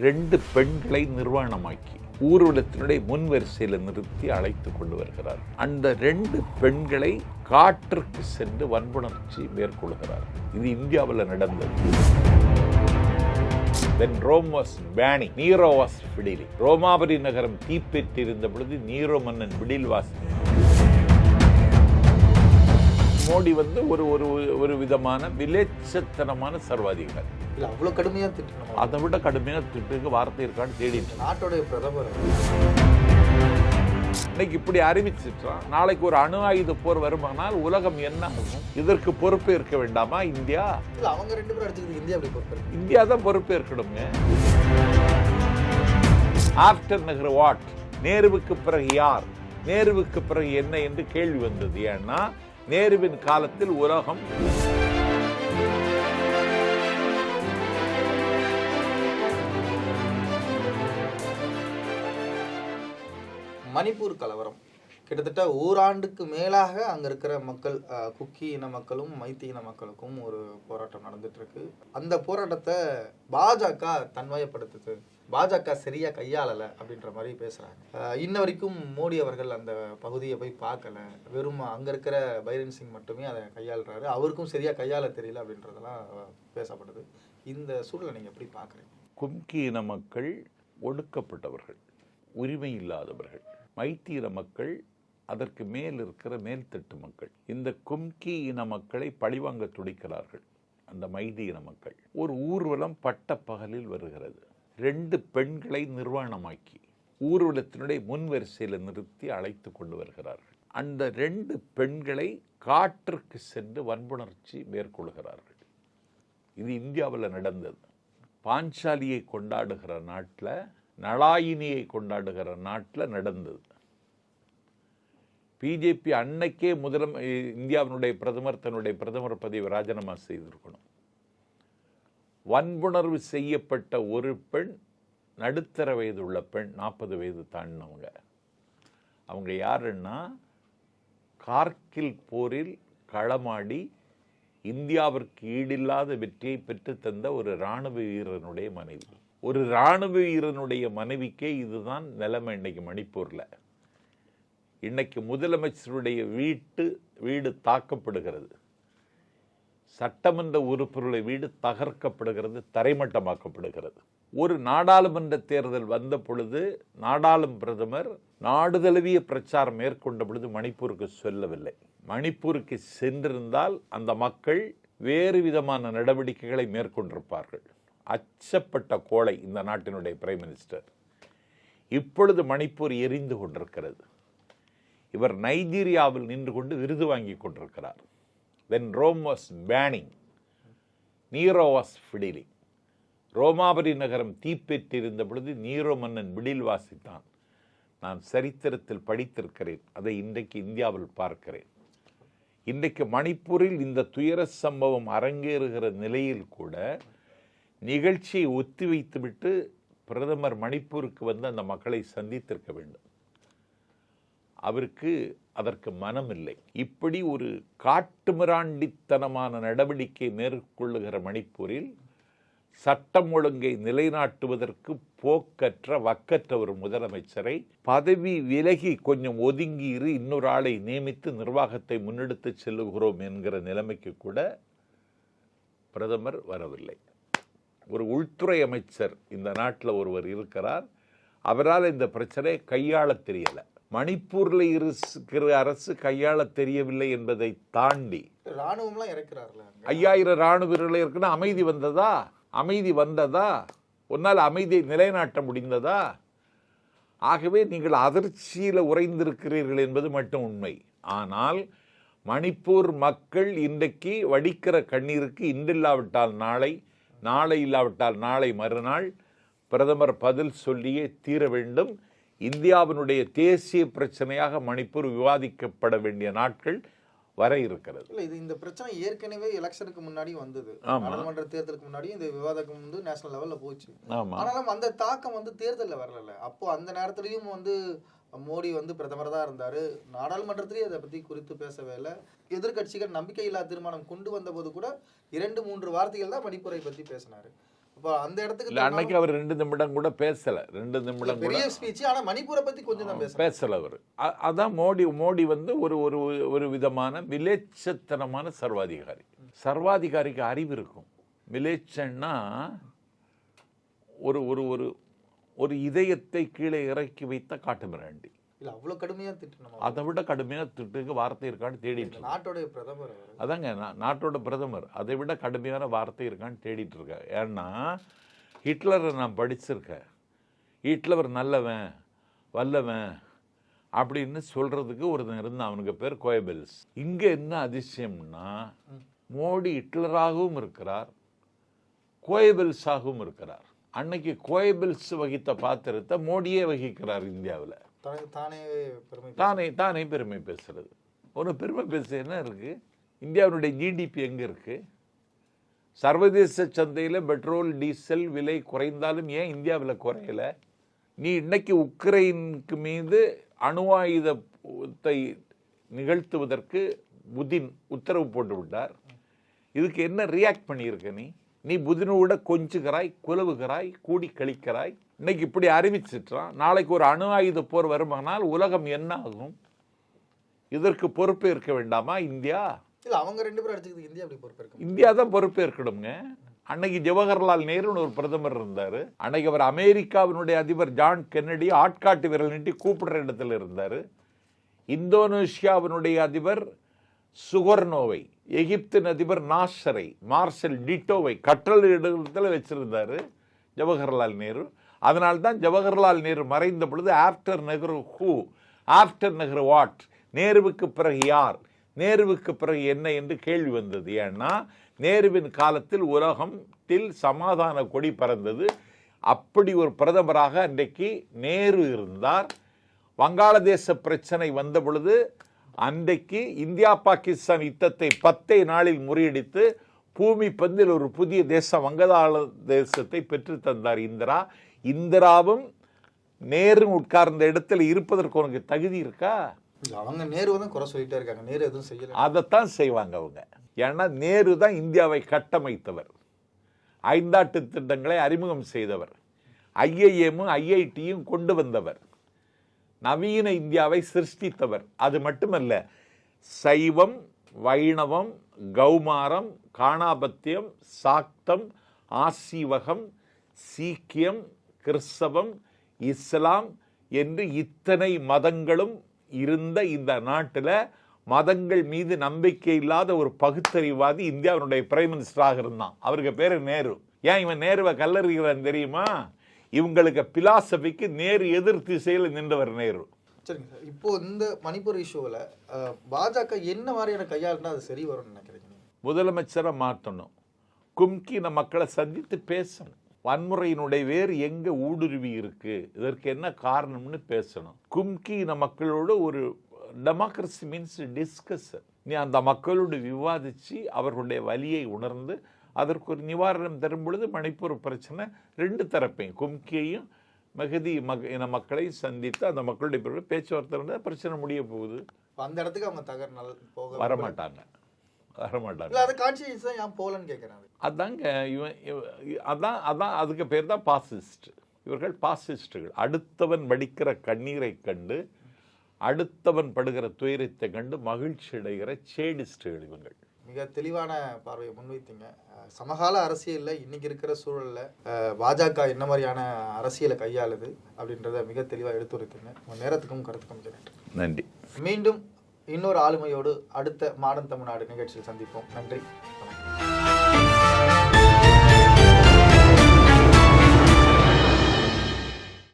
ரெண்டு பெண்களை நிர்வாணமாக்கி ஊர்வலத்தினுடைய முன் வரிசையில் நிறுத்தி அழைத்து கொண்டு வருகிறார். அந்த ரெண்டு பெண்களை காற்றுக்கு சென்று வன்புணர்ச்சி மேற்கொள்கிறார். இது இந்தியாவில் நடந்தது. Then Rome was banning, Nero was fiddling ரோமாபுரி நகரம் தீப்பெற்றிருந்த பொழுது நீரோ மன்னன் பிடில் வாசி மோடி வந்து ஒரு ஒரு ஒரு விதமான விலேச்சத்தனமான சர்வாதிகாரி. இல்ல அவ்வளவு கடுமையா திட்டணும் அதை விட கடுமையாக திட்டுக்கு வார்த்தை இருக்கான்னு தேடிட்டு இருக்கேன். நாட்டோடைய பிரதமர். இன்னைக்கு இப்படி அறிவிச்சிட்டான் நாளைக்கு ஒரு அணு ஆயுத போர் வருமானால் உலகம் என்ன ஆகும்? இதற்கு பொறுப்பேற்க வேண்டாமா? இந்தியா? அவங்க ரெண்டு பேரும் அடிச்சுக்கிறது இந்தியா அப்படி பொறுப்பு இந்தியா தான் பொறுப்பேற்கணுங்க ஆஃப்டர் நகர் வாட்? நேருவுக்கு பிறகு யார்? நேருவுக்கு பிறகு என்ன என்று கேள்வி வந்தது. ஏன்னா நேருவின் காலத்தில் உலகம். மணிப்பூர் கலவரம். கிட்டத்தட்ட ஓராண்டுக்கு மேலாக அங்கே இருக்கிற மக்கள் குக்கி இன மக்களும் மைத்தி இன மக்களுக்கும் ஒரு போராட்டம் நடந்துட்டு இருக்கு. அந்த போராட்டத்தை பாஜக தன்மயப்படுத்துது பாஜக சரியா கையாளல அப்படின்ற மாதிரி பேசுறாங்க. இன்ன வரைக்கும் மோடி அவர்கள் அந்த பகுதியை போய் பார்க்கல. வெறும் அங்க இருக்கிற பைரன் சிங் மட்டுமே அதை கையாளுறாரு. அவருக்கும் சரியா கையாள தெரியல அப்படின்றதெல்லாம் பேசப்படுது. இந்த சூழலை நீங்க எப்படி பாக்குறீங்க கும்கி இன மக்கள் ஒடுக்கப்பட்டவர்கள் உரிமை இல்லாதவர்கள் மைத்தி இன மக்கள் அதற்கு மேல் இருக்கிற மேல்தட்டு மக்கள். இந்த கும்கி இன மக்களை பழிவாங்க துடிக்கிறார்கள். அந்த மைதி இன மக்கள். ஒரு ஊர்வலம் பட்ட பகலில் வருகிறது. ரெண்டு பெண்களை நிர்வாணமாக்கி ஊர்வலத்தினுடைய முன்வரிசையில் நிறுத்தி அழைத்து கொண்டு வருகிறார்கள். அந்த ரெண்டு பெண்களை காற்றுக்கு சென்று வன்புணர்ச்சி மேற்கொள்கிறார்கள். இது இந்தியாவில் நடந்தது. பாஞ்சாலியை கொண்டாடுகிற நாட்டில் நலாயினியை கொண்டாடுகிற நாட்டில் நடந்தது. பிஜேபி அன்னைக்கே முதலம் இந்தியாவினுடைய பிரதமர் தன்னுடைய பிரதமர் பதவி ராஜினாமா செய்திருக்கணும். வன்புணர்வு செய்யப்பட்ட ஒரு பெண் நடுத்தர வயது உள்ள பெண் நாற்பது வயது தாண்டினவங்க. அவங்க யாருன்னா கார்கில் போரில் களமாடி இந்தியாவிற்கு ஈடில்லாத வெற்றியை பெற்றுத்தந்த ஒரு இராணுவ வீரனுடைய மனைவி. ஒரு இராணுவ வீரனுடைய மனைவிக்கே இதுதான் நிலைமை இன்னைக்கு மணிப்பூரில். இன்னைக்கு முதலமைச்சருடைய வீட்டு வீடு தாக்கப்படுகிறது. சட்டமன்ற உறுப்பினருடைய வீடு தகர்க்கப்படுகிறது தரைமட்டமாக்கப்படுகிறது. ஒரு நாடாளுமன்ற தேர்தல் வந்த பொழுது நாடாளும் பிரதமர் நாடு தழுவிய பிரச்சாரம் மேற்கொண்ட பொழுது மணிப்பூருக்கு சொல்லவில்லை. மணிப்பூருக்கு சென்றிருந்தால் அந்த மக்கள் வேறு விதமான நடவடிக்கைகளை மேற்கொண்டிருப்பார்கள். அச்சப்பட்ட கோளை இந்த நாட்டினுடைய பிரைம் மினிஸ்டர். இப்பொழுது மணிப்பூர் எரிந்து கொண்டிருக்கிறது. இவர் நைஜீரியாவில் நின்று கொண்டு விருது வாங்கி கொண்டிருக்கிறார். Then Rome was burning Nero was fiddling ரோமாபுரி நகரம் தீப்பெற்றிருந்த பொழுது நீரோ மன்னன் விடில் வாசித்தான். நான் சரித்திரத்தில் படித்திருக்கிறேன். அதை இன்றைக்கு இந்தியாவில் பார்க்கிறேன். இன்றைக்கு மணிப்பூரில் இந்த துயர சம்பவம் அரங்கேறுகிற நிலையில் கூட நிகழ்ச்சியை ஒத்திவைத்துவிட்டு பிரதமர் மணிப்பூருக்கு வந்து அந்த மக்களை சந்தித்திருக்க வேண்டும். அவருக்கு அதற்கு மனம் இல்லை இப்படி ஒரு காட்டுமிராண்டித்தனமான நடவடிக்கை மேற்கொள்ளுகிற மணிப்பூரில் சட்டம் ஒழுங்கை நிலைநாட்டுவதற்கு போக்கற்ற வக்கற்ற ஒரு முதலமைச்சரை பதவி விலகி கொஞ்சம் ஒதுங்கி இரு இன்னொரு ஆளை நியமித்து நிர்வாகத்தை முன்னெடுத்து செல்லுகிறோம் என்கிற நிலைமைக்கு கூட பிரதமர் வரவில்லை. ஒரு உள்துறை அமைச்சர் இந்த நாட்டில் ஒருவர் இருக்கிறார். அவரால் இந்த பிரச்சனையை கையாள தெரியலை. மணிப்பூரில் இருக்கிற அரசு கையாள தெரியவில்லை என்பதை தாண்டி ராணுவம்லாம் இறக்குறாருல அங்க. ஐயாயிரம் ராணுவ வீரர்கள் இருக்குன்னா அமைதி வந்ததா? அமைதி வந்ததா? உன்னால் அமைதியை நிலைநாட்ட முடிந்ததா? ஆகவே நீங்கள் அதிர்ச்சியில் உறைந்திருக்கிறீர்கள் என்பது மட்டும் உண்மை. ஆனால் மணிப்பூர் மக்கள் இன்றைக்கு வடிக்கிற கண்ணீருக்கு இன்றில்லாவிட்டால் நாளை நாளை இல்லாவிட்டால் நாளை மறுநாள் பிரதமர் பதில் சொல்லியே தீர வேண்டும். இந்தியாவினுடைய தேசிய பிரச்சனையாக மணிப்பூர் விவாதிக்கப்பட வேண்டிய நாட்கள் வர இருக்கிறது. இல்ல இது இந்த பிரச்சனை ஏற்கனவே எலெக்ஷனுக்கு முன்னாடி வந்தது. நாடாளுமன்ற தேர்தலுக்கு முன்னாடி இந்த விவாதம் வந்து நேஷனல் லெவல்ல போச்சு. ஆனாலும் அந்த தாக்கம் வந்து தேர்தல்ல வரல அப்போ அந்த நேரத்துலயும் வந்து மோடி வந்து பிரதமர் தான் இருந்தாரு. நாடாளுமன்றத்திலேயே அதை பத்தி குறித்து பேசவே இல்லை. எதிர்க்கட்சிகள் நம்பிக்கையில்லா தீர்மானம் கொண்டு வந்த போது கூட இரண்டு மூன்று வார்த்தைகள் தான் மணிப்பூரை பத்தி பேசினாரு. அப்போ அந்த இடத்துக்கு அன்னைக்கு அவர் ரெண்டு நிமிடம் கூட பேசல. ரெண்டு நிமிடம் கூட பெரிய ஸ்பீச் ஆனா மணிப்பூரை பத்தி கொஞ்சம் தான் பேசல. அவர். அதான் மோடி மோடி வந்து ஒரு ஒரு ஒரு விதமான விலேச்சத்தனமான சர்வாதிகாரி. சர்வாதிகாரிக்கு அறிவு இருக்கும். விலேச்சன்னா ஒரு ஒரு ஒரு ஒரு இதயத்தை கீழே இறக்கி வைத்த காட்டுமிராண்டி. இல்ல அவ்வளவு கடுமையா திட்டணும் அதை விட கடுமையாக திட்டுக்கு வார்த்தை இருக்கான்னு தேடிட்டு. நாட்டோடைய பிரதமர் அதாங்க நாட்டோட பிரதமர். அதை விட கடுமையான வார்த்தை இருக்கான்னு தேடிட்டு இருக்கேன் ஏன்னா ஹிட்லரை நான் படிச்சிருக்கேன். ஹிட்லர் நல்லவன் வல்லவன் அப்படின்னு சொல்றதுக்கு ஒருத்தன் இருந்தான் அவனுக்கு பேர் கோயபெல்ஸ். இங்க என்ன அதிசயம்னா மோடி ஹிட்லராகவும் இருக்கிறார் கோயபெல்ஸாகவும் இருக்கிறார். அன்னைக்கு கோயபெல்ஸ் வகித்த பாத்திரத்தை மோடியே வகிக்கிறார் இந்தியாவில். தனக்கு தானே பெருமை தானே தானே பெருமை பேசுறது. ஒன்று பெருமை பேச என்ன இருக்கு? இந்தியாவுடைய ஜிடிபி எங்க இருக்கு? சர்வதேச சந்தையில் பெட்ரோல் டீசல் விலை குறைந்தாலும் ஏன் இந்தியாவில் குறையல? நீ இன்னைக்கு உக்ரைனுக்கு மீது அணு ஆயுதத்தை நிகழ்த்துவதற்கு புதின் உத்தரவு போட்டு விட்டார். இதுக்கு என்ன ரியாக்ட் பண்ணியிருக்க நீ? நீ புதினோட கொஞ்சுகிறாய் குலவுகிறாய் கூடி கழிக்கிறாய். இன்னைக்கு இப்படி அறிவிச்சிட்டான். நாளைக்கு ஒரு அணு ஆயுத போர் வருமானால் உலகம் என்ன ஆகும்? இதற்கு பொறுப்பேற்க வேண்டாமா? இந்தியா? இல்ல அவங்க ரெண்டு பேரும் அடிச்சுக்கிறதுக்கு இந்தியா அப்படி பொறுப்பேற்க இந்தியா தான் பொறுப்பேற்கணுங்க அன்னைக்கு ஜவஹர்லால் நேருன்னு ஒரு பிரதமர் இருந்தார். அன்னைக்கு அவர் அமெரிக்காவினுடைய அதிபர் ஜான் கென்னடி ஆட்காட்டு விரல் நீட்டி கூப்பிடுற இடத்துல இருந்தார். இந்தோனேஷியாவினுடைய அதிபர் சுகர்னோவை எகிப்தின் அதிபர் நாசரை மார்ஷல் டிட்டோவை கட்டளை இடத்துல வச்சிருந்தாரு ஜவஹர்லால் நேரு. அதனால்தான் ஜவஹர்லால் நேரு மறைந்த பொழுது after Nehru who after Nehru what நேருவுக்கு பிறகு யார்? நேருவுக்கு பிறகு என்ன? என்று கேள்வி வந்தது. ஏன்னா நேருவின் காலத்தில் உலகத்தில் சமாதான கொடி பறந்தது. அப்படி ஒரு பிரதமராக அன்றைக்கு நேரு இருந்தார். வங்காளதேச பிரச்சனை வந்த பொழுது அன்றைக்கு இந்தியா பாகிஸ்தான் யுத்தத்தை பத்தே நாளில் முறியடித்து பூமி பந்தில் ஒரு புதிய தேசம் வங்காள தேசத்தை பெற்று தந்தார் இந்திரா. இந்திராவும் நேரு உட்கார்ந்த இடத்துல இருப்பதற்கு உனக்கு தகுதி இருக்கா? அவங்க நேரு தான் குறை சொல்லிட்டே இருக்காங்க. நேரு எதுவும் செய்யல. அதைத்தான் செய்வாங்க அவங்க. ஏன்னா நேரு தான் இந்தியாவை கட்டமைத்தவர். ஐந்தாட்டு திட்டங்களை அறிமுகம் செய்தவர். ஐஐஎம்மும் ஐஐடியும் கொண்டு வந்தவர். நவீன இந்தியாவை சிருஷ்டித்தவர். அது மட்டுமல்ல சைவம் வைணவம் கௌமாரம் காணாபத்தியம் சாக்தம் ஆசீவகம் சீக்கியம் கிறிஸ்தவம் இஸ்லாம் என்று இத்தனை மதங்களும் இருந்த இந்த நாட்டில் மதங்கள் மீது நம்பிக்கை இல்லாத ஒரு பகுத்தறிவாதி இந்தியாவினுடைய பிரைம் மினிஸ்டராக இருந்தான். அவருக்கு பேர் நேரு. ஏன் இவன் நேருவை கல்லறிகிறான் தெரியுமா? இவங்களுக்கு பிலாசபிக்கு நேரு எதிர் திசையில் நின்றவர் நேரு. சரிங்க சார். இப்போ இந்த மணிப்பூர் இஷ்யூவில் பாஜக என்ன மாதிரியான கையாளுனா அது சரி வரும்னு நினைக்கிறீங்க முதலமைச்சரை மாற்றணும் கும்கின மக்களை சந்தித்து பேசணும். வன்முறையினுடைய வேறு எங்கே ஊடுருவி இருக்கு? இதற்கு என்ன காரணம்னு பேசணும். கும்கின மக்களோட ஒரு டெமோக்ரஸி மீன்ஸ் டிஸ்கஸ் நீ அந்த மக்களோடு விவாதித்து அவர்களுடைய வலியை உணர்ந்து அதற்கு ஒரு நிவாரணம் தரும் பொழுது மணிப்பூர் பிரச்சனை ரெண்டு தரப்பையும் கும்கியையும் மகதி மக இன மக்களையும் சந்தித்து அந்த மக்களுடைய பிறகு பேச்சுவார்த்தை இருந்தால் பிரச்சனை முடிய போகுது. அந்த இடத்துக்கு அவங்க தகர் நல்ல போக வரமாட்டாங்க வரமாட்டாங்க அது கான்சியஸ் தான் ஏன் போகலன்னு அதாங்க இவன் இவ- அதான் அதான் அதுக்கு பேர் தான் பாசிஸ்ட் இவர்கள் பாசிஸ்டுகள் அடுத்தவன் வடிக்கிற கண்ணீரை கண்டு அடுத்தவன் படுகிற துயரத்தை கண்டு மகிழ்ச்சி அடைகிற சேடிஸ்டுகள் இவங்கள். மிக தெளிவான பார்வையை முன்வைத்தீங்க. சமகால அரசியல்ல இன்னைக்கு இருக்கிற சூழல்ல பாஜக என்ன மாதிரியான அரசியலை கையாளுது அப்படின்றத மிக தெளிவா எடுத்துரைத்தீங்க. உங்க நேரத்துக்கும் கருத்துக்கும் நன்றி. மீண்டும் இன்னொரு ஆளுமையோடு அடுத்த மாடன் தமிழ்நாடு நிகழ்ச்சியில் சந்திப்போம். நன்றி.